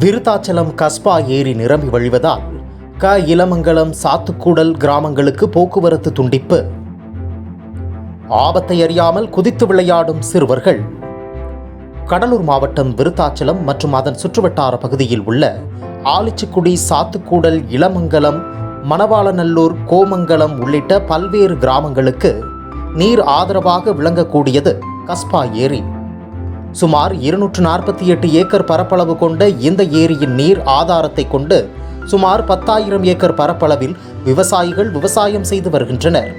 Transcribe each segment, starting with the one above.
விருத்தாச்சலம் கஸ்பா ஏரி நிரம்பி வழிவதால் க இளமங்கலம் சாத்துக்கூடல் கிராமங்களுக்கு போக்குவரத்து துண்டிப்பு. ஆபத்தை அறியாமல் குதித்து விளையாடும் சிறுவர்கள். கடலூர் மாவட்டம் விருத்தாச்சலம் மற்றும் அதன் சுற்றுவட்டார பகுதியில் உள்ள ஆலிச்சிக்குடி சாத்துக்கூடல் இளமங்கலம் மணவாளநல்லூர் கோமங்கலம் உள்ளிட்ட பல்வேறு கிராமங்களுக்கு நீர் ஆதரவாக விளங்கக்கூடியது கஸ்பா ஏரி. சுமார் இருநூற்று நாற்பத்தி எட்டு ஏக்கர் பரப்பளவு கொண்ட இந்த ஏரியின் நீர் ஆதாரத்தை கொண்டு சுமார் பத்தாயிரம் ஏக்கர் பரப்பளவில் விவசாயிகள் விவசாயம் செய்து வருகின்றனர்.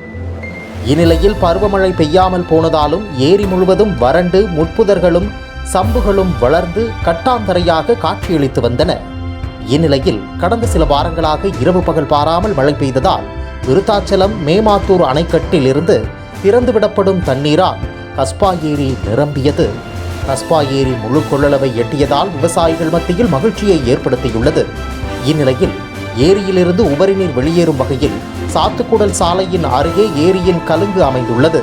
இந்நிலையில் பருவமழை பெய்யாமல் போனதாலும் ஏரி முழுவதும் வறண்டு முட்புதர்களும் சம்புகளும் வளர்ந்து கட்டாந்தரையாக காட்சியளித்து வந்தன. இந்நிலையில் கடந்த சில வாரங்களாக இரவு பகல் பாராமல் மழை பெய்ததால் விருத்தாச்சலம் மேமாத்தூர் அணைக்கட்டில் இருந்து திறந்துவிடப்படும் தண்ணீரால் கஸ்பா ஏரி நிரம்பியது. கஸ்பா ஏரி முழு கொள்ளளவை எட்டியதால் விவசாயிகள் மத்தியில் மகிழ்ச்சியை ஏற்படுத்தியுள்ளது. இந்நிலையில் ஏரியிலிருந்து உபரி நீர் வெளியேறும் வகையில் சாத்துக்குடல் சாலையின் அருகே ஏரியின் கலுங்கு அமைந்துள்ளது.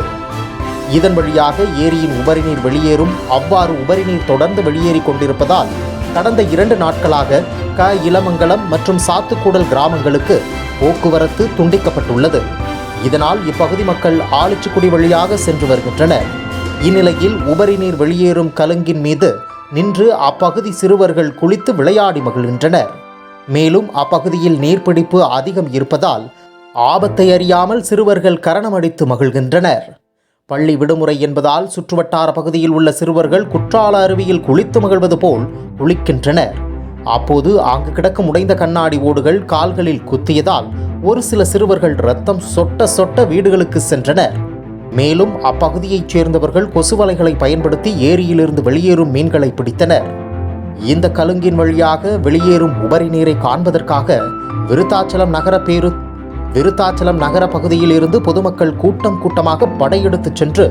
இதன் வழியாக ஏரியின் உபரி நீர் வெளியேறும். அவ்வாறு உபரி நீர் தொடர்ந்து வெளியேறிக் கொண்டிருப்பதால் கடந்த இரண்டு நாட்களாக க இளமங்கலம் மற்றும் சாத்துக்கூடல் கிராமங்களுக்கு போக்குவரத்து துண்டிக்கப்பட்டுள்ளது. இதனால் இப்பகுதி மக்கள் ஆலிச்சுக்குடி வழியாக சென்று வருகின்றனர். இந்நிலையில் உபரி நீர் வெளியேறும் கலங்கின் மீது நின்று அப்பகுதி சிறுவர்கள் குளித்து விளையாடி மகிழ்கின்றனர். மேலும் அப்பகுதியில் நீர்பிடிப்பு அதிகம் இருப்பதால் ஆபத்தை அறியாமல் சிறுவர்கள் கரணமடித்து மகிழ்கின்றனர். பள்ளி விடுமுறை என்பதால் சுற்றுவட்டார பகுதியில் உள்ள சிறுவர்கள் குற்றால அருவியில் குளித்து மகிழ்வது போல் குளிக்கின்றனர். அப்போது அங்கு கிடக்கும் உடைந்த கண்ணாடி ஓடுகள் கால்களில் குத்தியதால் ஒரு சில சிறுவர்கள் ரத்தம் சொட்ட சொட்ட வீடுகளுக்கு சென்றனர். மேலும் அப்பகுதியைச் சேர்ந்தவர்கள் கொசுவலைகளை பயன்படுத்தி ஏரியிலிருந்து வெளியேறும் மீன்களை பிடித்தனர். இந்த கலுங்கின் வழியாக வெளியேறும் உபரி நீரை காண்பதற்காக விருத்தாச்சலம் நகர பேரு விருத்தாச்சலம் நகர பகுதியில் இருந்து பொதுமக்கள் கூட்டம் கூட்டமாக படையெடுத்துச் சென்று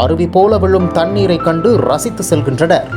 அருவி போல விழும் தண்ணீரை கண்டு ரசித்து செல்கின்றனர்.